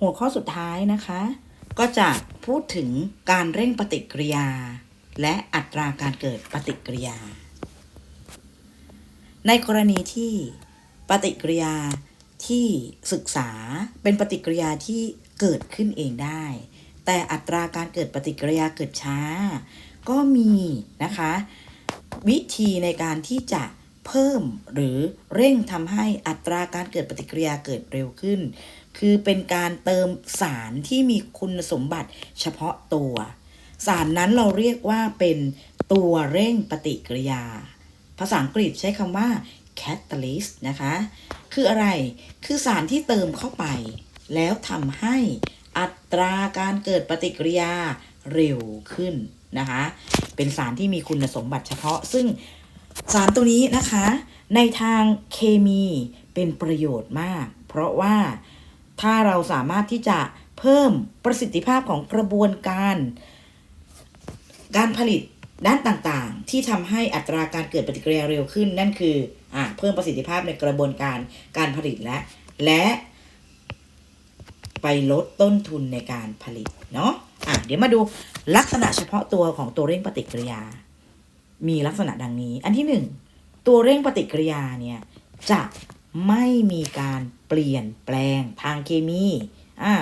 หัวข้อสุดท้ายนะคะ ก็จะพูดถึงการเร่งปฏิกิริยา และอัตราการเกิดปฏิกิริยา ในกรณีที่ปฏิกิริยาที่ศึกษาเป็นปฏิกิริยาที่เกิดขึ้นเองได้ แต่อัตราการเกิดปฏิกิริยาเกิดช้า ก็มีนะคะ วิธีในการที่จะเพิ่มหรือเร่งทำให้อัตราการเกิดปฏิกิริยาเกิดเร็วขึ้น คือเป็นการเติมสารที่มีคุณสมบัติเฉพาะตัว สารนั้นเราเรียกว่าเป็นตัวเร่งปฏิกิริยา ภาษาอังกฤษใช้คำว่า catalyst นะคะ คืออะไร คือสารที่เติมเข้าไป แล้วทำให้อัตราการเกิดปฏิกิริยาเร็วขึ้นนะคะ เป็นสารที่มีคุณสมบัติเฉพาะ ซึ่งสารตัวนี้นะคะ ในทางเคมีเป็นประโยชน์มาก เพราะว่า ถ้าเราสามารถที่จะเพิ่มประสิทธิภาพของกระบวนการ การผลิตด้านต่างๆ ที่ทำให้อัตราการเกิดปฏิกิริยาเร็วขึ้น นั่นคืออเพิ่มประสิทธิภาพในกระบวนการการผลิตและและไปลดต้นทุนในการผลิตเนาะอะเดี๋ยวมาดูลักษณะเฉพาะตัวของตัวเร่งปฏิกิริยา มีลักษณะดังนี้ อันที่หนึ่งตัวเร่งปฏิกิริยาเนี่ยจะไม่มีการ ปลี่ยนแปลงทางเคมีอ่า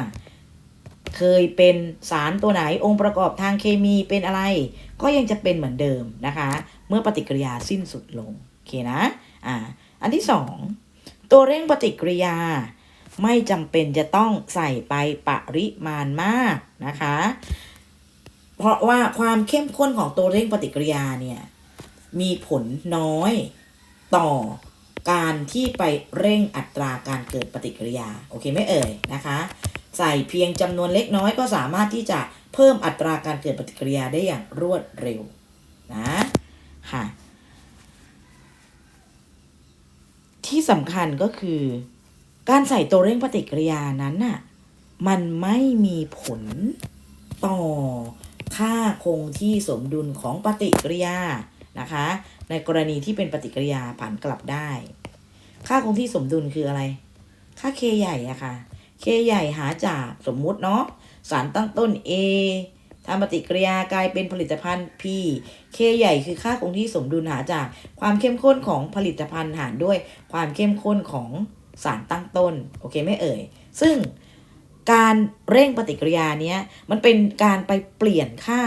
เคยเป็นสารตัวไหนองค์ประกอบทางเคมีเป็นอะไร ก็ยังจะเป็นเหมือนเดิมนะคะ เมื่อปฏิกิริยาสิ้นสุดลงโอเคนะอ่าอันที่สองตัวเร่งปฏิกิริยา ไม่จำเป็นจะต้องใส่ไปปริมาณมากนะคะ เพราะว่าความเข้มข้นของตัวเร่งปฏิกิริยาเนี่ยมีผลน้อยต่อ การที่ไปเร่งอัตราการเกิดปฏิกิริยา โอเคไม่เอ่ยนะคะ ใส่เพียงจำนวนเล็กน้อยก็สามารถที่จะเพิ่มอัตราการเกิดปฏิกิริยาได้อย่างรวดเร็วนะค่ะที่สำคัญก็คือ การใส่ตัวเร่งปฏิกิริยานั้นน่ะมันไม่มีผลต่อค่าคงที่สมดุลของปฏิกิริยานะคะ ในกรณีที่เป็นปฏิกิริยาผ่านกลับได้ ค่าคงที่สมดุลคืออะไร ค่า k ใหญ่อะค่ะ k ใหญ่หาจากสมมุติเนาะ สารตั้งต้น A ทำปฏิกิริยากลายเป็นผลิตภัณฑ์ P K ใหญ่คือค่าคงที่สมดุลหาจากความเข้มข้นของผลิตภัณฑ์หารด้วยความเข้มข้นของสารตั้งต้น โอเคไม่เอ่ย ซึ่งการเร่งปฏิกิริยาเนี้ยมันเป็นการไปเปลี่ยนค่า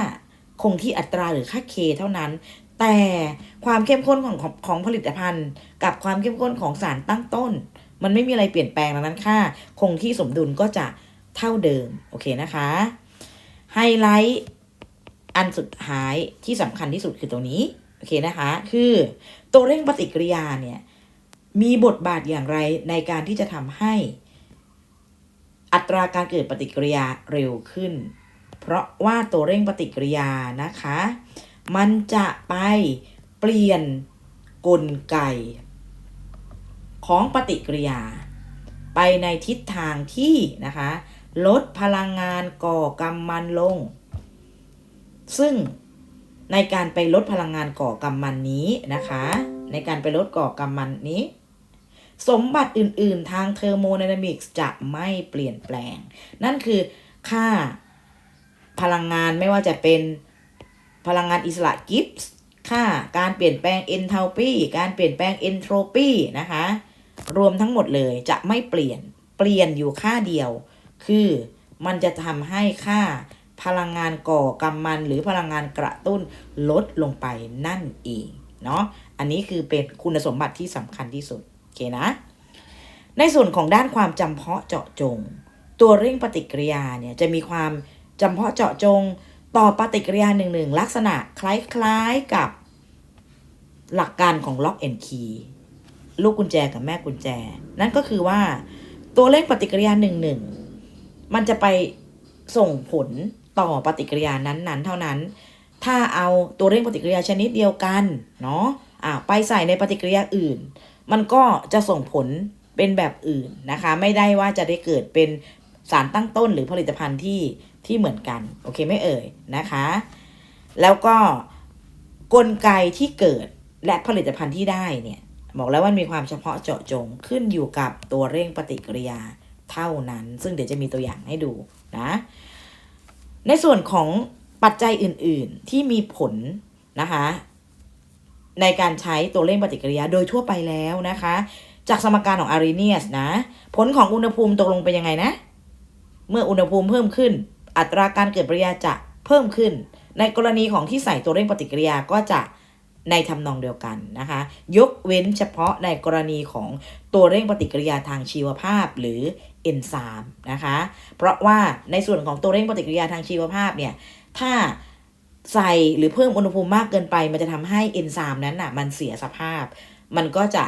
คงที่อัตราหรือค่า K เท่านั้น แต่ความเข้มข้นของของของผลิตภัณฑ์ กับความเข้มข้นของสารตั้งต้น มันไม่มีอะไรเปลี่ยนแปลงดังนั้นค่า คงที่สมดุลก็จะเท่าเดิม โอเคนะคะไฮไลท์อันสุดท้ายที่สำคัญที่สุดคือตัวนี้ โอเคนะคะ คือตัวเร่งปฏิกิริยาเนี่ย มีบทบาทอย่างไรในการที่จะทำให้อัตราการเกิดปฏิกิริยาเร็วขึ้น เพราะว่าตัวเร่งปฏิกิริยานะคะ มันจะไปเปลี่ยนกลไก ของปฏิกิริยา ไปในทิศทางที่นะคะ ลดพลังงานก่อกำมันลง ซึ่งในการไปลดพลังงานก่อกำมันนี้นะคะ ในการไปลดก่อกำมันนี้ สมบัติอื่น ๆ ทางเทอร์โมไดนามิกส์จะไม่เปลี่ยนแปลง นั่นคือค่าพลังงานไม่ว่าจะเป็น พลังงานอิสระกิฟส์ค่าการเปลี่ยนแปลงเอนท a ลปีการเปลี่ยนแปลงเอนโทรปีนะคะ รวมทั้งหมดเลยจะไม่เปลี่ยนเปลี่ยนอยู่ค่าเดียว คือมันจะทำให้ค่าพลังงานก่อกำมันหรือพลังงานกระตุ้นลดลงไปนั่นเองเนาะอันนี้คือเป็นคุณสมบัติที่สำคัญที่สุดโอเคนะ ในส่วนของด้านความจำเพาะเจาะจง ตัวเร่งปฏิกิริยาเนี่ยจะมีความจำเพาะเจาะจง ต่อปฏิกิริยาหนึ่งหนึ่งลักษณะคล้ายๆกับหลักการของ Lock and Key ลูกกุญแจกับแม่กุญแจ นั่นก็คือว่าตัวเลขปฏิกิริยาหนึ่งหนึ่งมันจะไปส่งผลต่อปฏิกิริยานั้นๆ เท่านั้น ถ้าเอาตัวเร่งปฏิกิริยาชนิดเดียวกันเนาะอ่าไปใส่ในปฏิกิริยาอื่น มันก็จะส่งผลเป็นแบบอื่นนะคะ ไม่ได้ว่าจะได้เกิดเป็นสารตั้งต้นหรือผลิตภัณฑ์ที่ ที่เหมือนกัน โอเคไม่เอ่ยนะคะ แล้วก็กลไกที่เกิดและผลิตภัณฑ์ที่ได้เนี่ยบอกแล้วว่ามีความเฉพาะเจาะจงขึ้นอยู่กับตัวเร่งปฏิกิริยาเท่านั้น ซึ่งเดี๋ยวจะมีตัวอย่างให้ดูนะในส่วนของปัจจัยอื่น ๆที่มีผลนะคะในการใช้ตัวเร่งปฏิกิริยาโดยทั่วไปแล้วนะคะ จากสมการของอารีเนียสนะ ผลของอุณหภูมิตกลงเป็นยังไงนะ เมื่ออุณหภูมิเพิ่มขึ้น อัตราการเกิดปฏิกิริยาจะเพิ่มขึ้น ในกรณีของที่ใส่ตัวเร่งปฏิกิริยาก็จะในทำนองเดียวกันนะคะ ยกเว้นเฉพาะในกรณีของตัวเร่งปฏิกิริยาทางชีวภาพหรือเอนไซม์นะคะ เพราะว่าในส่วนของตัวเร่งปฏิกิริยาทางชีวภาพเนี่ย ถ้าใส่หรือเพิ่มอุณหภูมิมากเกินไป มันจะทำให้เอนไซม์นั้นน่ะมันเสียสภาพ มันก็จะ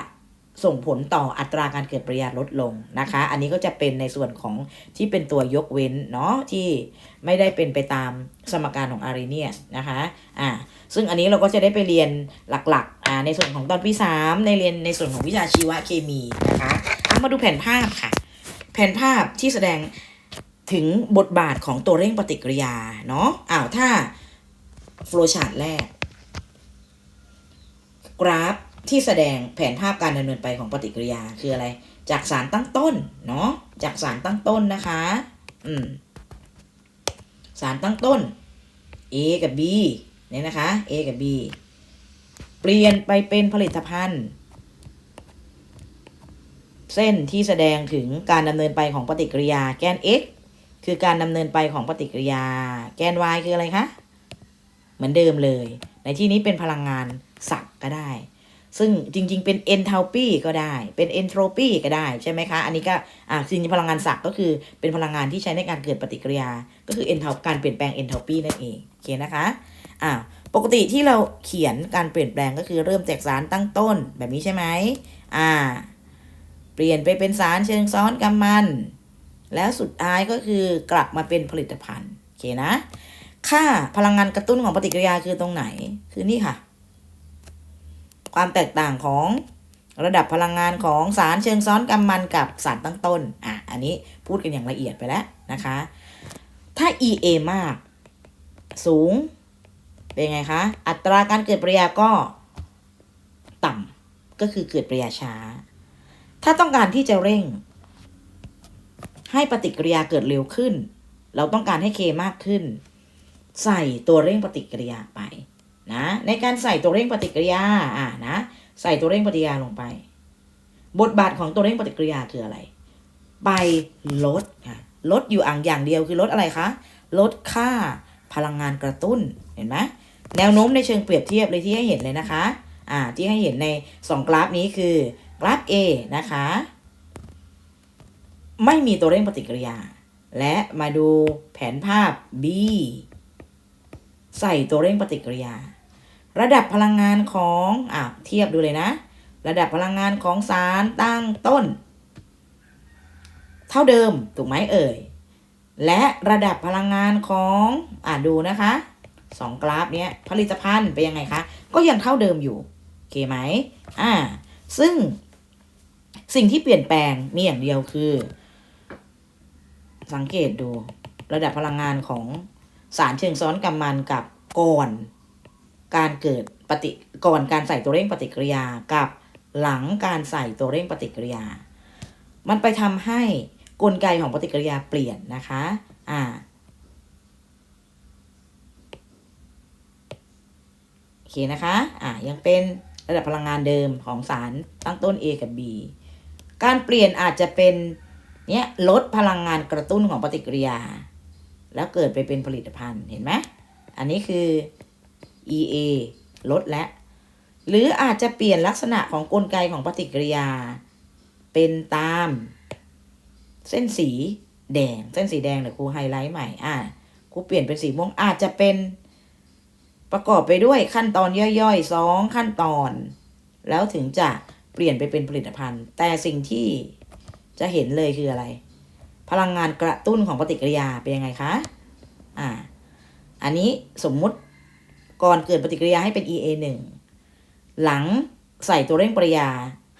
ส่งผลต่ออัตราการเกิดปฏิกิริยาลดลงนะคะ อันนี้ก็จะเป็นในส่วนของที่เป็นตัวยกเว้นเนาะที่ไม่ได้เป็นไปตามสมการของอารีเนียสนะคะอ่าซึ่งอันนี้เราก็จะได้ไปเรียนหลักๆอ่าในส่วนของตอนปี3ในเรียนในส่วนของวิชาชีวเคมีนะคะอะมาดูแผนภาพค่ะ แผนภาพที่แสดงถึงบทบาทของตัวเร่งปฏิกิริยาเนาะอ้าวถ้าโฟลชาร์ตแรก กราฟ ที่แสดงแผนภาพการดำเนินไปของปฏิกิริยาคืออะไร จากสารตั้งต้นเนาะจากสารตั้งต้นนะคะ อืมสารตั้งต้น A กับ B เนี่ยนะคะ A กับ B เปลี่ยนไปเป็นผลิตภัณฑ์ เส้นที่แสดงถึงการดำเนินไปของปฏิกิริยา แกน x คือการดำเนินไปของปฏิกิริยา แกน y คืออะไรคะ เหมือนเดิมเลย ในที่นี้เป็นพลังงานศักก็ได้ ซึ่งจริง ๆ เป็น enthalpy ก็ได้ เป็น entropy ก็ได้ใช่ไหมคะ อันนี้ก็อ่าจริงๆพลังงานศักด์ก็คือเป็นพลังงานที่ใช้ในการเกิดปฏิกิริยา ก็คือ enthal การเปลี่ยนแปลง enthalpy นั่นเองโอเคนะคะอ่าปกติที่เราเขียนการเปลี่ยนแปลงก็คือเริ่มจากสารตั้งต้นแบบนี้ใช่ไหมอ่า เปลี่ยนไปเป็นสารเชิงซ้อนกำมัน แล้วสุดท้ายก็คือกลับมาเป็นผลิตภัณฑ์โอเคนะ ค่าพลังงานกระตุ้นของปฏิกิริยาคือตรงไหน คือนี่ค่ะ ความแตกต่างของระดับพลังงานของสารเชิงซ้อนกำมันกับสารตั้งต้น อะ อันนี้พูดกันอย่างละเอียดไปแล้วนะคะ ถ้า EA มาก สูง เป็นไงคะ อัตราการเกิดปฏิกิริยาก็ต่ำก็คือเกิดปฏิกิริยาช้า ถ้าต้องการที่จะเร่ง ให้ปฏิกิริยาเกิดเร็วขึ้น เราต้องการให้ K มากขึ้น ใส่ตัวเร่งปฏิกิริยาไป นะในการใส่ตัวเร่งปฏิกิริยาอ่านะใส่ตัวเร่งปฏิกิริยาลงไป บทบาทของตัวเร่งปฏิกิริยาคืออะไร ไปลดค่ะลดอยู่อ่างอย่างเดียวคือลดอะไรคะลดค่าพลังงานกระตุ้นเห็นไหมแนวโน้มในเชิงเปรียบเทียบเลยที่ให้เห็นเลยนะคะอ่าที่ให้เห็นในสองกราฟนี้คือกราฟ A นะคะ ไม่มีตัวเร่งปฏิกิริยา และมาดูแผนภาพ B ใส่ตัวเร่งปฏิกิริยา ระดับพลังงานของอะเทียบดูเลยนะ ระดับพลังงานของสารตั้งต้น เท่าเดิมถูกไหมเอ่ย และระดับพลังงานของอะดูนะคะสองกราฟเนี้ยผลิตภัณฑ์เป็นยังไงคะ ก็ยังเท่าเดิมอยู่โอเคไหมอ่าซึ่งสิ่งที่เปลี่ยนแปลงมีอย่างเดียวคือ สังเกตดูระดับพลังงานของสารเชิงซ้อนกำมันกับก่อน การเกิดปฏิก่อนการใส่ตัวเร่งปฏิกิริยากับหลังการใส่ตัวเร่งปฏิกิริยา มันไปทำให้กลไกของปฏิกิริยาเปลี่ยนนะคะ อ่า โอเคนะคะ อ่า ยังเป็นระดับพลังงานเดิมของสารตั้งต้น A กับ B การเปลี่ยนอาจจะเป็นเนี่ยลดพลังงานกระตุ้นของปฏิกิริยา แล้วเกิดไปเป็นผลิตภัณฑ์เห็นไหม อันนี้คือ EA ลดและ หรืออาจจะเปลี่ยนลักษณะของกลไกของปฏิกิริยา เป็นตาม เส้นสีแดง เส้นสีแดงเดี๋ยวครูไฮไลท์ใหม่ อ่าครูเปลี่ยนเป็นสีม่วงอาจจะเป็น ประกอบไปด้วยขั้นตอนย่อยๆสองขั้นตอน แล้วถึงจะเปลี่ยนไปเป็นผลิตภัณฑ์ แต่สิ่งที่จะเห็นเลยคืออะไร พลังงานกระตุ้นของปฏิกิริยาเป็นยังไงคะ อ่า อันนี้สมมุติ ก่อนเกิดปฏิกิริยาให้เป็น EA 1หลังใส่ตัวเร่งปฏิกิริยา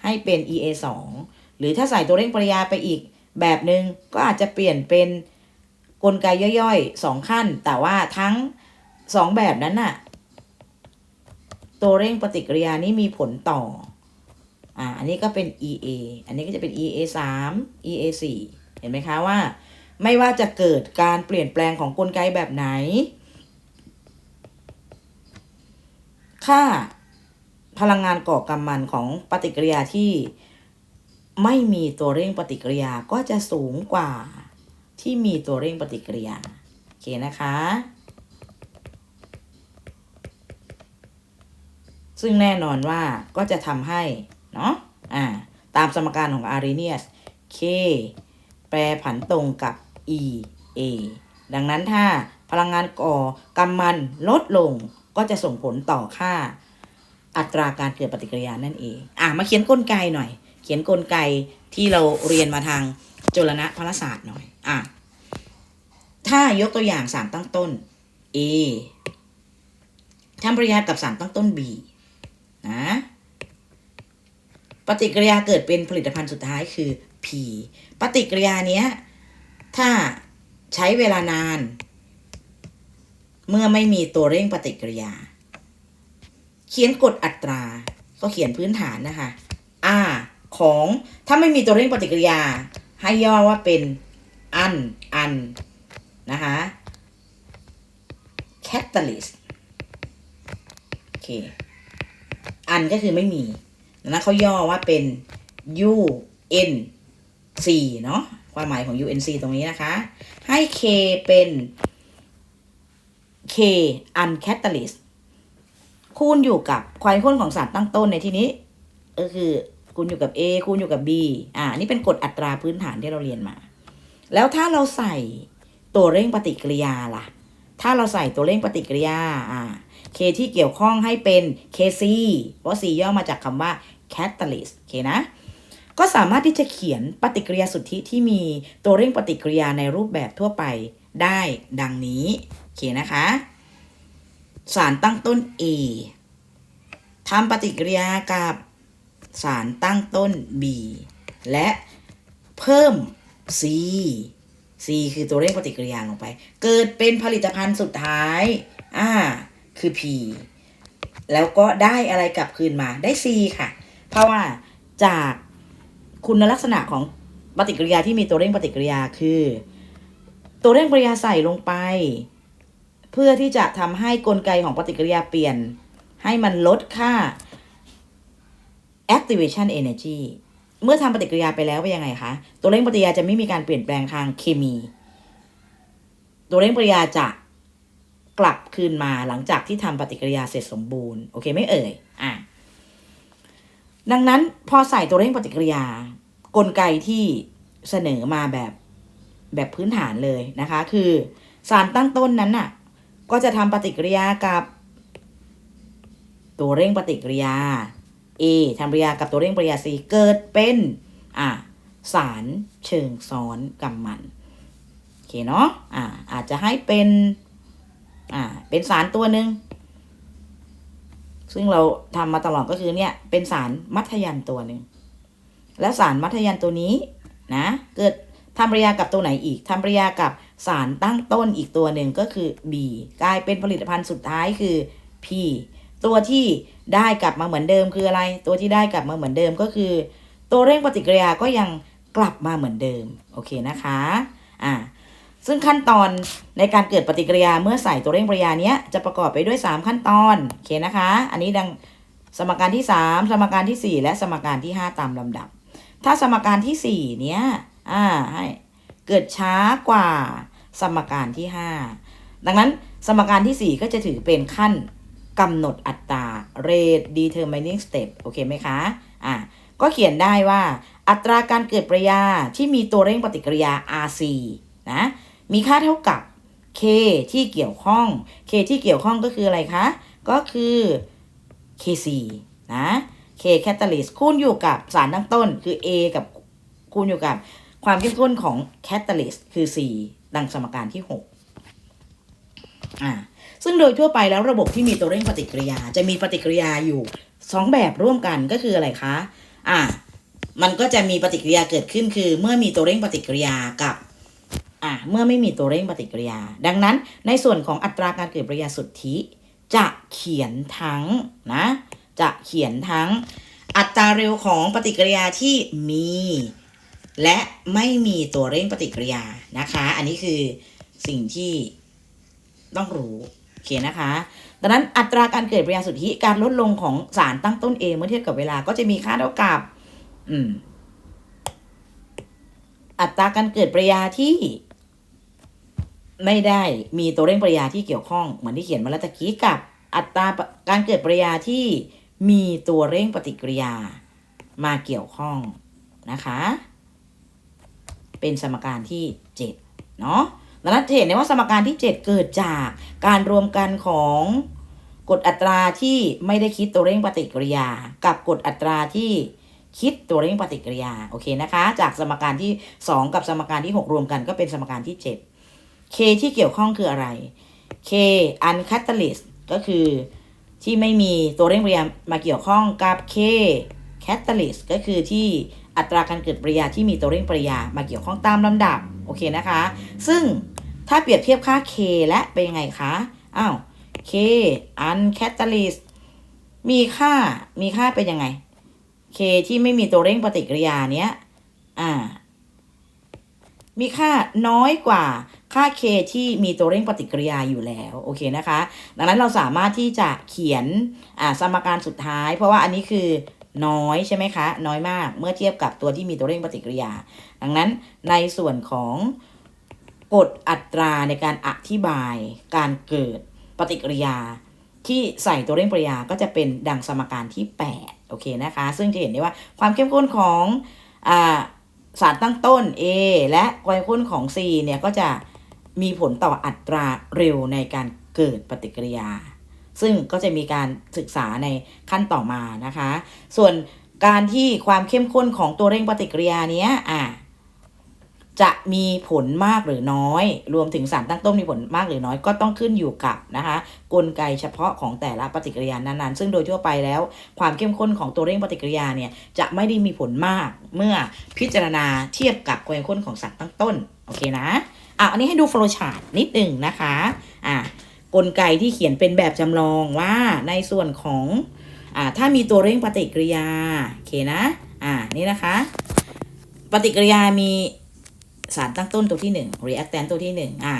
ให้เป็น EA 2หรือถ้าใส่ตัวเร่งปฏิกิริยาไปอีกแบบหนึ่งก็อาจจะเปลี่ยนเป็นกลไกย่อยๆ 2 ขั้น แต่ว่าทั้ง 2 แบบนั้นน่ะ ตัวเร่งปฏิกิริยานี้มีผลต่อ อ่า อันนี้ก็เป็น EA อันนี้ก็จะเป็น EA 3 EA 4เห็นไหมคะว่า ไม่ว่าจะเกิดการเปลี่ยนแปลงของกลไกแบบไหน ค่าพลังงานก่อกำมันของปฏิกิริยาที่ไม่มีตัวเร่งปฏิกิริยาก็จะสูงกว่าที่มีตัวเร่งปฏิกิริยาโอเคนะคะ ซึ่งแน่นอนว่าก็จะทำให้ เนาะอ่าตามสมการของอารีเนียส K แปรผันตรงกับ E A ดังนั้นถ้าพลังงานก่อกำมันลดลง ก็จะส่งผลต่อค่าอัตราการเกิดปฏิกิริยานั่นเอง อะมาเขียนกลไกหน่อย เขียนกลไกที่เราเรียนมาทางจุลนะพลศาสตร์หน่อย อะ ถ้ายกตัวอย่างสารตั้งต้น A ทำปฏิกิริยากับสารตั้งต้น B นะ ปฏิกิริยาเกิดเป็นผลิตภัณฑ์สุดท้ายคือ P ปฏิกิริยาเนี้ย ถ้าใช้เวลานาน เมื่อไม่มีตัวเร่งปฏิกิริยา เขียนกฎอัตรา ก็เขียนพื้นฐานนะคะ R ของถ้าไม่มีตัวเร่งปฏิกิริยา ให้ย่อว่าเป็นอันอันนะคะ catalyst โอเค อันก็คือไม่มีนะเขาย่อว่าเป็น UN C เนาะความหมายของ UNC ตรงนี้นะคะ ให้ K เป็น K uncatalyst คูณอยู่กับความเข้มข้นของสารตั้งต้นในที่นี้ ก็คือคูณอยู่กับ A คูณอยู่กับ B อ่า นี่เป็นกฎอัตราพื้นฐานที่เราเรียนมา แล้วถ้าเราใส่ตัวเร่งปฏิกิริยาล่ะ ถ้าเราใส่ตัวเร่งปฏิกิริยา อ่า K ที่เกี่ยวข้องให้เป็น KC เพราะ C ย่อมาจากคำว่า catalyst โอเคนะ ก็สามารถที่จะเขียนปฏิกิริยาสุทธิที่มีตัวเร่งปฏิกิริยาในรูปแบบทั่วไปได้ดังนี้ เคนะคะ สารตั้งต้น A ทำปฏิกิริยากับสารตั้งต้น B และเพิ่ม C C คือตัวเร่งปฏิกิริยาลงไป เกิดเป็นผลิตภัณฑ์สุดท้าย อ่า คือ P แล้วก็ได้อะไรกลับคืนมา ได้ C ค่ะ เพราะว่าจากคุณลักษณะของปฏิกิริยาที่มีตัวเร่งปฏิกิริยาคือ ตัวเร่งปฏิกิริยาใส่ลงไป เพื่อที่จะทำให้กลไกของปฏิกิริยาเปลี่ยน ให้มันลดค่า activation energy เมื่อทำปฏิกิริยาไปแล้วเป็นยังไงคะ ตัวเร่งปฏิกิริยาจะไม่มีการเปลี่ยนแปลงทางเคมี ตัวเร่งปฏิกิริยาจะกลับคืนมาหลังจากที่ทำปฏิกิริยาเสร็จสมบูรณ์ โอเคไม่เอ่ย อะ ดังนั้นพอใส่ตัวเร่งปฏิกิริยา กลไกที่เสนอมาแบบแบบพื้นฐานเลยนะคะ คือสารตั้งต้นนั้นน่ะ ก็จะทำปฏิกิริยากับ ตัวเร่งปฏิกิริยา A ทำปฏิกิริยากับตัวเร่งปฏิกิริยา C เกิดเป็นอะสารเชิงซ้อนกำมันโอเคเนาะอ่าอาจจะให้เป็นอ่าเป็นสารตัวหนึ่งซึ่งเราทำมาตลอดก็คือเนี่ยเป็นสารมัธยันตัวหนึ่งแล้วสารมัธยันตัวนี้นะเกิดทำปฏิกิริยากับตัวไหนอีกทำปฏิกิริยากับ สารตั้งต้นอีกตัวหนึ่งก็คือ B กลายเป็นผลิตภัณฑ์สุดท้ายคือ P ตัวที่ได้กลับมาเหมือนเดิมคืออะไร ตัวที่ได้กลับมาเหมือนเดิมก็คือ ตัวเร่งปฏิกิริยาก็ยังกลับมาเหมือนเดิม โอเคนะคะอ่าซึ่งขั้นตอนในการเกิดปฏิกิริยาเมื่อใส่ตัวเร่งปฏิกิริยาเนี้ยจะประกอบไปด้วย 3 ขั้นตอนโอเคนะคะ อันนี้ดังสมการที่ 3 สมการทีสี่4 และสมการที่ 5 ตามลำดับ ถ้าสมการที่ 4 เนี้ยอ่าให้เกิดช้ากว่า สมการที่ 5 ดังนั้นสมการที่ 4 ก็จะถือเป็นขั้นกำหนดอัตรา rate determining step โอเคไหมคะ อ่าก็เขียนได้ว่าอัตราการเกิดปริยาที่มีตัวเร่งปฏิกิริยา RC นะ มีค่าเท่ากับ K ที่เกี่ยวข้อง K ที่เกี่ยวข้องก็คืออะไรคะ ก็คือ KC นะ K catalyst คูณอยู่กับสารตั้งต้นคือ A กับคูณอยู่กับความเข้มข้นของ catalyst คือ C ดังสมการที่ 6 อ่า ซึ่งโดยทั่วไปแล้วระบบที่มีตัวเร่งปฏิกิริยา จะมีปฏิกิริยาอยู่ 2 แบบร่วมกันก็คืออะไรคะ อ่า มันก็จะมีปฏิกิริยาเกิดขึ้นคือ เมื่อมีตัวเร่งปฏิกิริยากับ อ่า เมื่อไม่มีตัวเร่งปฏิกิริยา ดังนั้น ในส่วนของอัตราการเกิดปฏิกิริยาสุทธิ จะเขียนทั้งนะ จะเขียนทั้งอัตราเร็วของปฏิกิริยาที่มี และไม่มีตัวเร่งปฏิกิริยานะคะ อันนี้คือสิ่งที่ต้องรู้โอเคนะคะ ดังนั้นอัตราการเกิดปฏิกิริยาสุทธิการลดลงของสารตั้งต้นเองเมื่อเทียบกับเวลาก็จะมีค่าเท่ากับ อืม อัตราการเกิดปฏิกิริยาที่ไม่ได้มีตัวเร่งปฏิกิริยาที่เกี่ยวข้องเหมือนที่เขียนมาแล้วตะกี้กับอัตราการเกิดปฏิกิริยาที่มีตัวเร่งปฏิกิริยามาเกี่ยวข้องนะคะ เป็นสมการที่ 7 เนาะดังนั้นจะเห็นได้ว่าสมการที่ 7 เกิดจากการรวมกันของกฎอัตราที่ไม่ได้คิดตัวเร่งปฏิกิริยา กับกฎอัตราที่คิดตัวเร่งปฏิกิริยาโอเคนะคะ จากสมการที่ 2 กับสมการที่ 6 รวมกันก็เป็นสมการที่ 7 K ที่เกี่ยวข้องคืออะไร K uncatalyst ก็คือที่ไม่มีตัวเร่งปฏิกิริยามาเกี่ยวข้องกับ K catalyst ก็คือที่ อัตราการเกิดปฏิกิริยาที่มีตัวเร่งปฏิกิริยามาเกี่ยวข้องตามลำดับโอเคนะคะ ซึ่งถ้าเปรียบเทียบค่า K และเป็นยังไงคะอ้าว K uncatalyst มีค่ามีค่าเป็นยังไง K ที่ไม่มีตัวเร่งปฏิกิริยาเนี้ยอ่ามีค่าน้อยกว่าค่า K ที่มีตัวเร่งปฏิกิริยาอยู่แล้วโอเคนะคะ ดังนั้นเราสามารถที่จะเขียนอ่าสมการสุดท้าย เพราะว่าอันนี้คือ น้อยใช่ไหมคะ น้อยมากเมื่อเทียบกับตัวที่มีตัวเร่งปฏิกิริยา ดังนั้นในส่วนของกฎอัตราในการอธิบายการเกิดปฏิกิริยา ที่ใส่ตัวเร่งปฏิกิริยาก็จะเป็นดังสมการที่ 8 โอเคนะคะ ซึ่งจะเห็นได้ว่าความเข้มข้นของอสารตั้งต้น A และความเข้มข้นของ C เนี่ยก็จะมีผลต่ออัตราเร็วในการเกิดปฏิกิริยา ซึ่งก็จะมีการศึกษาในขั้นต่อมานะคะ ส่วนการที่ความเข้มข้นของตัวเร่งปฏิกิริยานี้อะจะมีผลมากหรือน้อย รวมถึงสารตั้งต้นมีผลมากหรือน้อยก็ต้องขึ้นอยู่กับนะคะ กลไกเฉพาะของแต่ละปฏิกิริยานั้นๆ ซึ่งโดยทั่วไปแล้ว ความเข้มข้นของตัวเร่งปฏิกิริยาเนี่ยจะไม่ได้มีผลมากเมื่อพิจารณาเทียบกับความเข้มข้นของสารตั้งต้น โอเคนะอะอันนี้ให้ดูโฟล์ชาร์ตนิดหนึ่งนะคะอะ กลไกที่เขียนเป็นแบบจำลองว่าในส่วนของอถ้ามีตัวเร่งปฏิกิริยาโอเคนะอ่านี่นะคะ ปฏิกิริยามีสารตั้งต้นตัวที่1 reactant ตัวที่ 1 อ่า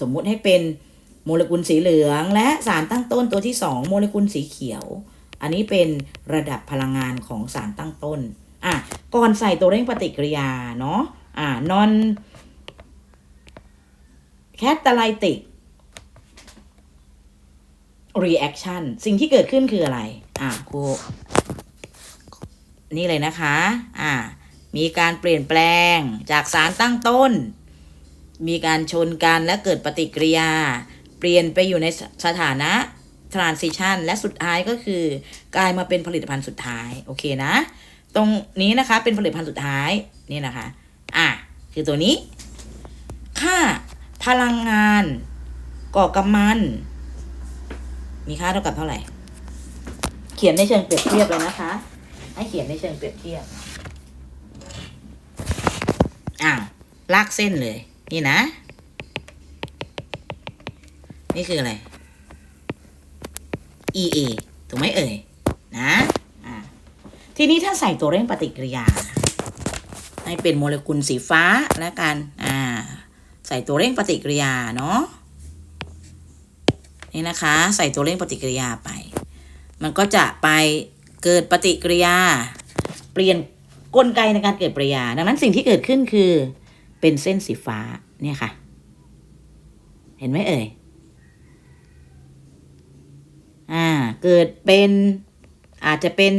สมมุติให้เป็นโมเลกุลสีเหลือง และสารตั้งต้นตัวที่ 2 โมเลกุลสีเขียว อันนี้เป็นระดับพลังงานของสารตั้งต้น อะ ก่อนใส่ตัวเร่งปฏิกิริยาเนาะ อ่า non catalytic reaction สิ่งที่เกิดขึ้นคืออะไร อะครูนี่เลยนะคะ อะมีการเปลี่ยนแปลงจากสารตั้งต้น มีการชนกันและเกิดปฏิกิริยา เปลี่ยนไปอยู่ในสถานะ transition และสุดท้ายก็คือกลายมาเป็นผลิตภัณฑ์สุดท้าย โอเคนะ ตรงนี้นะคะเป็นผลิตภัณฑ์สุดท้าย นี่นะคะ อะ คือตัวนี้ ค่าพลังงานก่อกำมัน มีค่าเท่ากับเท่าไหร่ เขียนในเชิงเปรียบเทียบเลยนะคะ ให้เขียนในเชิงเปรียบเทียบ อ้าว ลากเส้นเลย นี่นะ นี่คืออะไร EA ถูกไหมเอ่ย นะอ่าทีนี้ถ้าใส่ตัวเร่งปฏิกิริยา ให้เป็นโมเลกุลสีฟ้าแล้วกัน อ่า ใส่ตัวเร่งปฏิกิริยาเนาะ นี่นะคะ ใส่ตัวเร่งปฏิกิริยาไป มันก็จะไปเกิดปฏิกิริยา เปลี่ยนกลไกในการเกิดปฏิกิริยา ดังนั้นสิ่งที่เกิดขึ้นคือเป็นเส้นสีฟ้าเนี่ยค่ะ เห็นไหมเอ่ยอ่าเกิดเป็นอาจจะเป็น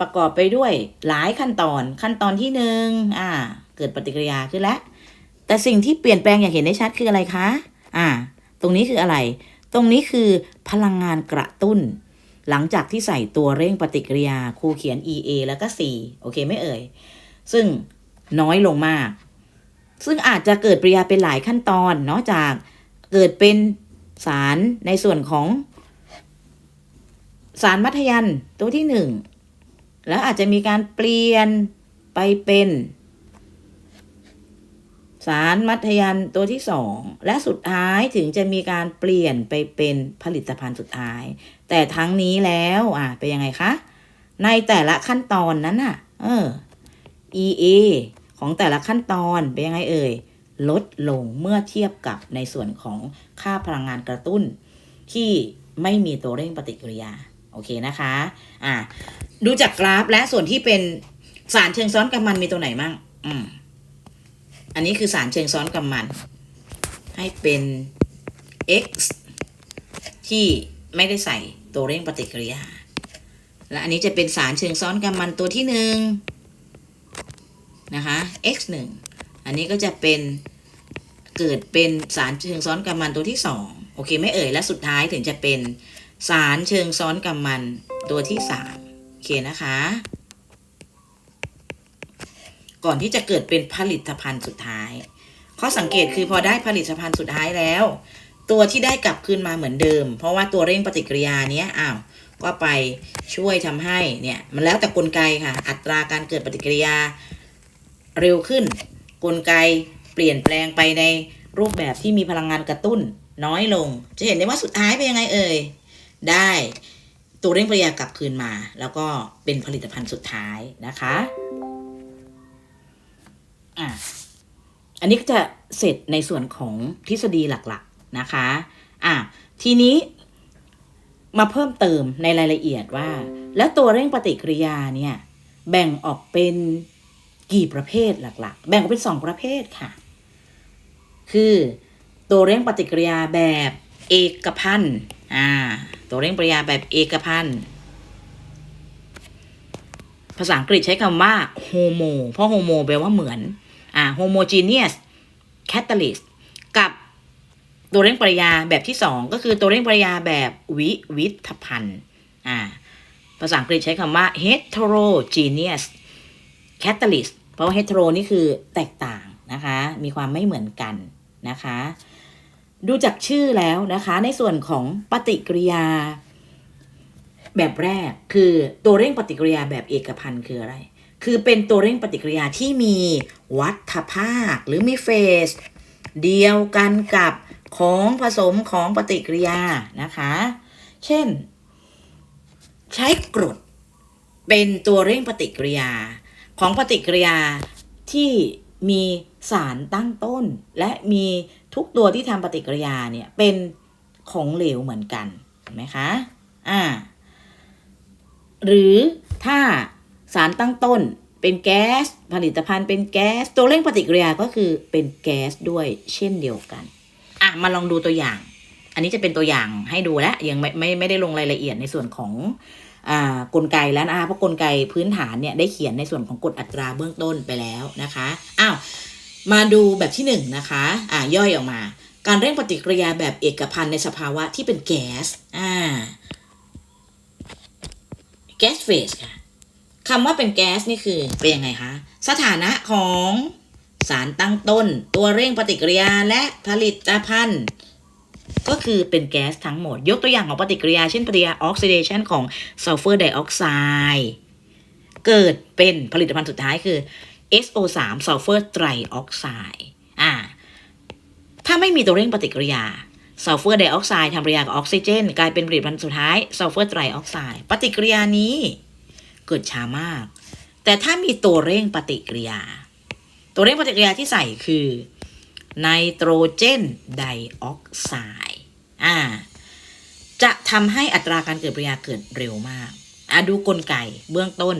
ประกอบไปด้วยหลายขั้นตอนขั้นตอนที่หนึ่งอ่า เกิดปฏิกิริยาขึ้นแล้วแต่สิ่งที่เปลี่ยนแปลงอย่างเห็นได้ชัดคืออะไรคะ อ่า ตรงนี้คืออะไร ตรงนี้คือพลังงานกระตุ้น หลังจากที่ใส่ตัวเร่งปฏิกิริยาครูเขียน EA แล้วก็ C โอเคไม่เอ่ย ซึ่งน้อยลงมาก ซึ่งอาจจะเกิดปริยาเป็นหลายขั้นตอนเนาะจากเกิดเป็นสารในส่วนของ สารมัธยันตัวที่หนึ่งแล้วอาจจะมีการเปลี่ยนไปเป็น สารมัธยันตัวที่สองและสุดท้ายถึงจะมีการเปลี่ยนไปเป็นผลิตภัณฑ์สุดท้าย แต่ทั้งนี้แล้วอะเป็นยังไงคะ ในแต่ละขั้นตอนนั้นน่ะ เออ EA ของแต่ละขั้นตอนเป็นยังไงเอ่ยลดลงเมื่อเทียบกับในส่วนของค่าพลังงานกระตุ้น ที่ไม่มีตัวเร่งปฏิกิริยา โอเคนะคะ อ่าดูจากกราฟและส่วนที่เป็นสารเชิงซ้อนกำมันมีตัวไหนมั่ง อืม อันนี้คือสารเชิงซ้อนกำมัน ให้เป็น x ที่ไม่ได้ใส่ตัวเร่งปฏิกิริยา และอันนี้จะเป็นสารเชิงซ้อนกำมันตัวที่หนึ่งนะคะ x หนึ่งอันนี้ก็จะเป็นเกิดเป็นสารเชิงซ้อนกำมันตัวที่สองโอเคไม่เอ่ยและสุดท้ายถึงจะเป็นสารเชิงซ้อนกำมันตัวที่สามโอเคนะคะ ก่อนที่จะเกิดเป็นผลิตภัณฑ์สุดท้ายข้อสังเกตคือพอได้ผลิตภัณฑ์สุดท้ายแล้ว ตัวที่ได้กลับคืนมาเหมือนเดิม เพราะว่าตัวเร่งปฏิกิริยาเนี้ยอ้าวก็ไปช่วยทำให้เนี่ยมันแล้วแต่กลไกค่ะ อัตราการเกิดปฏิกิริยาเร็วขึ้น กลไกเปลี่ยนแปลงไปในรูปแบบที่มีพลังงานกระตุ้นน้อยลง จะเห็นได้ว่าสุดท้ายเป็นยังไงเอ่ยได้ตัวเร่งปฏิกิริยากลับคืนมา แล้วก็เป็นผลิตภัณฑ์สุดท้ายนะคะ อะอันนี้ก็จะเสร็จในส่วนของทฤษฎีหลักๆนะคะ อะทีนี้มาเพิ่มเติมในรายละเอียดว่า แล้วตัวเร่งปฏิกิริยาเนี่ย แบ่งออกเป็นกี่ประเภทหลักๆ แบ่งออกเป็นสองประเภทค่ะ คือตัวเร่งปฏิกิริยาแบบเอกพันธ์อ่า ตัวเร่งปฏิกิริยาแบบเอกพันธ์ภาษาอังกฤษใช้คำว่า homo เพราะ homo แปลว่าเหมือน อ่า homogeneous catalyst กับตัวเร่งปฏิกิริยาแบบที่สองก็คือตัวเร่งปฏิกิริยาแบบวิวิธพันธ์อ่าภาษาอังกฤษใช้คำว่า heterogeneous catalyst เพราะว่า hetero นี่คือแตกต่างนะคะ มีความไม่เหมือนกันนะคะ ดูจากชื่อแล้วนะคะ ในส่วนของปฏิกิริยา แบบแรกคือตัวเร่งปฏิกิริยาแบบเอกพันธ์คืออะไร คือเป็นตัวเร่งปฏิกิริยาที่มี วัฏภาคหรือมีเฟส เดียวกันกับของผสมของปฏิกิริยานะคะ เช่น ใช้กรดเป็นตัวเร่งปฏิกิริยา ของปฏิกิริยาที่มีสารตั้งต้น และมีทุกตัวที่ทำปฏิกิริยาเนี่ยเป็นของเหลวเหมือนกันเห็นไหมคะอ่าหรือถ้าสารตั้งต้น เป็นแก๊ส ผลิตภัณฑ์เป็นแก๊ส ตัวเร่งปฏิกิริยาก็คือเป็นแก๊สด้วยเช่นเดียวกัน อะ มาลองดูตัวอย่าง อันนี้จะเป็นตัวอย่างให้ดูแล้วยังไม่ไม่ไม่ได้ลงรายละเอียดในส่วนของอ่ากลไกแล้วนะคะเพราะกลไกพื้นฐานเนี่ยได้เขียนในส่วนของกฎอัตราเบื้องต้นไปแล้วนะคะอ้าวมาดูแบบที่หนึ่งนะคะอ่าย่อยออกมา การเร่งปฏิกิริยาแบบเอกพันธ์ในสภาวะที่เป็นแก๊สอ่าแก๊สเฟสค่ะ คำว่าเป็นแก๊สนี่คือเป็นยังไงคะ สถานะของสารตั้งต้น ตัวเร่งปฏิกิริยาและผลิตภัณฑ์ก็คือเป็นแก๊สทั้งหมด ยกตัวอย่างของปฏิกิริยา เช่นปฏิกิริยาออกซิเดชันของซัลเฟอร์ไดออกไซด์เกิดเป็นผลิตภัณฑ์สุดท้ายคือ SO3 ซัลเฟอร์ไตรออกไซด์อ่าถ้าไม่มีตัวเร่งปฏิกิริยาซัลเฟอร์ไดออกไซด์ทำปฏิกิริยากับออกซิเจน กลายเป็นผลิตภัณฑ์สุดท้ายซัลเฟอร์ไตรออกไซด์ปฏิกิริยานี้ เกิดช้ามาก แต่ถ้ามีตัวเร่งปฏิกิริยา ตัวเร่งปฏิกิริยาที่ใส่คือไนโตรเจนไดออกไซด์อ่าจะทำให้อัตราการเกิดปฏิกิริยาเกิดเร็วมากอะดูกลไกเบื้องต้น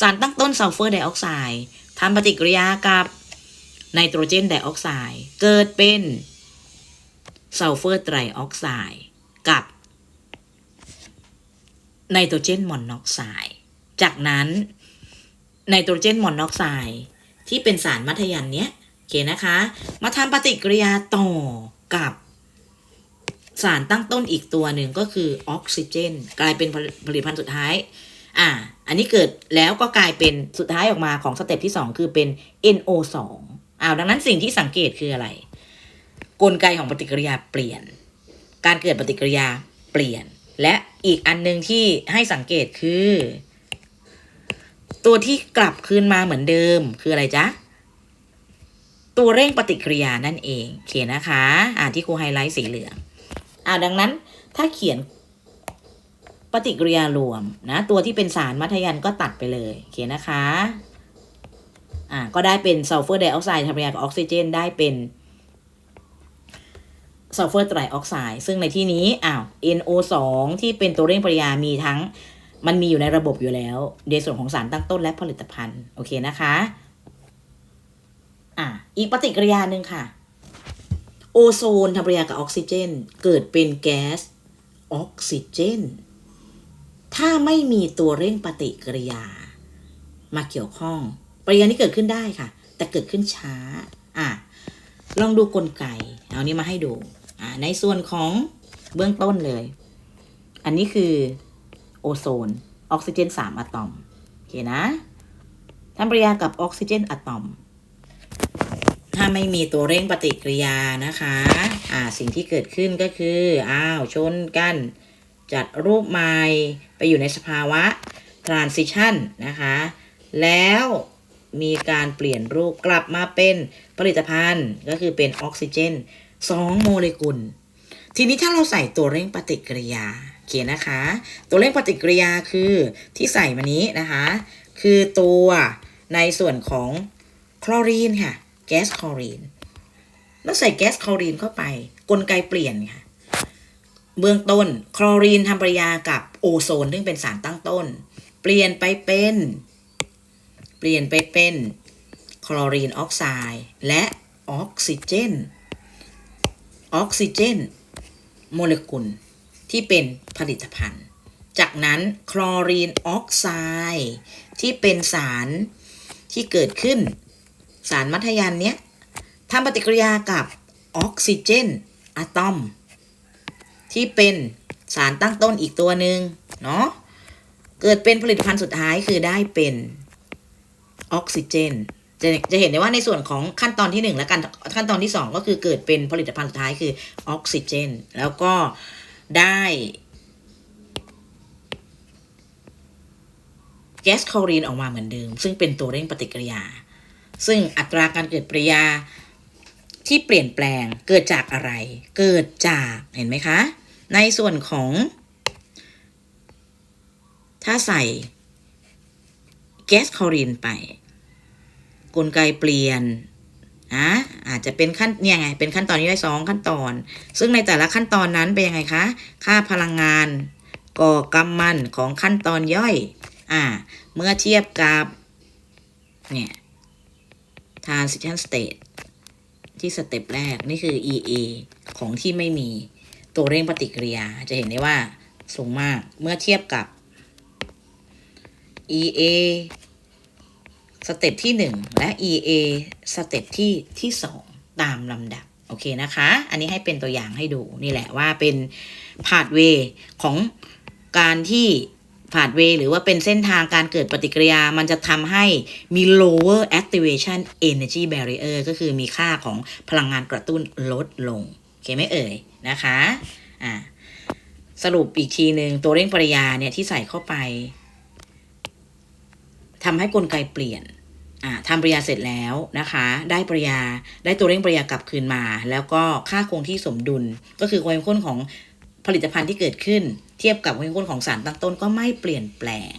สารตั้งต้นซัลเฟอร์ไดออกไซด์ทำปฏิกิริยากับไนโตรเจนไดออกไซด์เกิดเป็นซัลเฟอร์ไตรออกไซด์กับไนโตรเจนมอนอกไซด์ จากนั้นไนโตรเจนมอนอกไซด์ที่เป็นสารมัธยันเนี้ยโอเคนะคะ มาทำปฏิกิริยาต่อกับสารตั้งต้นอีกตัวหนึ่งก็คือออกซิเจน กลายเป็นผลิตภัณฑ์สุดท้าย อ่า อันนี้เกิดแล้วก็กลายเป็นสุดท้ายออกมาของสเต็ปที่ 2 คือเป็น NO2 อ้าวดังนั้นสิ่งที่สังเกตคืออะไร กลไกของปฏิกิริยาเปลี่ยน การเกิดปฏิกิริยาเปลี่ยน และอีกอันหนึ่งที่ให้สังเกตคือ ตัวที่กลับคืนมาเหมือนเดิมคืออะไรจ๊ะ ตัวเร่งปฏิกิริยานั่นเองโอเคนนะคะ อ่าที่ครูไฮไลท์สีเหลืองอ่าดังนั้นถ้าเขียนปฏิกิริยารวมนะ ตัวที่เป็นสารมัธยันก็ตัดไปเลยโอเคนะคะอ่าก็ได้เป็นซัลเฟอร์ไดออกไซด์ทำปฏิกิริยากับออกซิเจน ได้เป็นซัลเฟอร์ไตรออกไซด์ซึ่งในที่นี้อ้าว NO2 ที่เป็นตัวเร่งปฏิกิริยามีทั้ง มันมีอยู่ในระบบอยู่แล้วในส่วนของสารตั้งต้นและผลิตภัณฑ์โอเคนะคะอะอีกปฏิกิริยาหนึ่งค่ะ โอโซนทำปฏิกิริยากับออกซิเจน เกิดเป็นแก๊สออกซิเจน ถ้าไม่มีตัวเร่งปฏิกิริยา มาเกี่ยวข้อง ปฏิกิริยานี้เกิดขึ้นได้ค่ะ แต่เกิดขึ้นช้าอะลองดูกลไก เอานี้มาให้ดูอ่าในส่วนของเบื้องต้นเลย อันนี้คือ โอโซน ออกซิเจน 3 อะตอม โอเคนะทำปฏิกิริยากับออกซิเจนอะตอม ถ้าไม่มีตัวเร่งปฏิกิริยานะคะ อ่า สิ่งที่เกิดขึ้นก็คือ อ้าว ชนกัน จัดรูปใหม่ไปอยู่ในสภาวะ transition นะคะ แล้วมีการเปลี่ยนรูปกลับมาเป็นผลิตภัณฑ์ก็คือเป็นออกซิเจน2โมเลกุล ทีนี้ถ้าเราใส่ตัวเร่งปฏิกิริยา เคนะคะ ตัวเร่งปฏิกิริยาคือที่ใส่มานี้นะคะ คือตัวในส่วนของคลอรีนค่ะ แก๊สคลอรีนแล้วใส่แก๊สคลอรีนเข้าไป กลไกเปลี่ยนค่ะ เบื้องต้นคลอรีนทำปฏิกิริยากับโอโซน ซึ่งเป็นสารตั้งต้น เปลี่ยนไปเป็น เปลี่ยนไปเป็นคลอรีนออกไซด์และออกซิเจน ออกซิเจน โมเลกุล ที่เป็นผลิตภัณฑ์ จากนั้นคลอรีนออกไซด์ที่เป็นสารที่เกิดขึ้น สารมัธยันเนี้ยทำปฏิกิริยากับออกซิเจนอะตอม ที่เป็นสารตั้งต้นอีกตัวหนึ่งเนาะเกิดเป็นผลิตภัณฑ์สุดท้ายคือได้เป็นออกซิเจนจะจะเห็นได้ว่าในส่วนของขั้นตอนที่หนึ่งและกันขั้นตอนที่สองก็คือเกิดเป็นผลิตภัณฑ์สุดท้ายคือออกซิเจน แล้วก็ ได้ แก๊สคอรีนออกมาเหมือนเดิม ซึ่งเป็นตัวเร่งปฏิกิริยา ซึ่งอัตราการเกิดปฏิกิริยาที่เปลี่ยนแปลงเกิดจากอะไร เกิดจากเห็นไหมคะ ในส่วนของ ถ้าใส่แก๊สคอรีนไป กลไกเปลี่ยน นะอาจจะเป็นขั้นเนี่ยไงเป็นขั้นตอนนี้ได้สองขั้นตอน ซึ่งในแต่ละขั้นตอนนั้นเป็นยังไงคะ ค่าพลังงานก่อกำมันของขั้นตอนย่อย อ่า เมื่อเทียบกับเนี่ย transition state ที่สเต็ปแรกนี่คือ EA ของที่ไม่มีตัวเร่งปฏิกิริยา จะเห็นได้ว่าสูงมากเมื่อเทียบกับ EA สเต็ปที่ 1 และ EA สเต็ปที่ที่ 2 ตามลำดับ โอเคนะคะ อันนี้ให้เป็นตัวอย่างให้ดูนี่แหละว่าเป็นพา t เวของการที่พา t เวหรือว่าเป็นเส้นทางการเกิดปฏิกิริยา มันจะทำให้มี lower activation energy barrier ก็คือมีค่าของพลังงานกระตุ้นลดลง โอเคไหมเอ่ยนะคะอ่าสรุปอีกทีหนึ่งตัวเร่งปริยาเนี่ยที่ใส่เข้าไปทำให้กลไกเปลี่ยน ทำปริยาเสร็จแล้วนะคะ ได้ปริยาได้ตัวเร่งปริยากลับคืนมา แล้วก็ค่าคงที่สมดุล ก็คือความเข้มข้นของผลิตภัณฑ์ที่เกิดขึ้น เทียบกับความเข้มข้นของสารตั้งต้นก็ไม่เปลี่ยนแปลง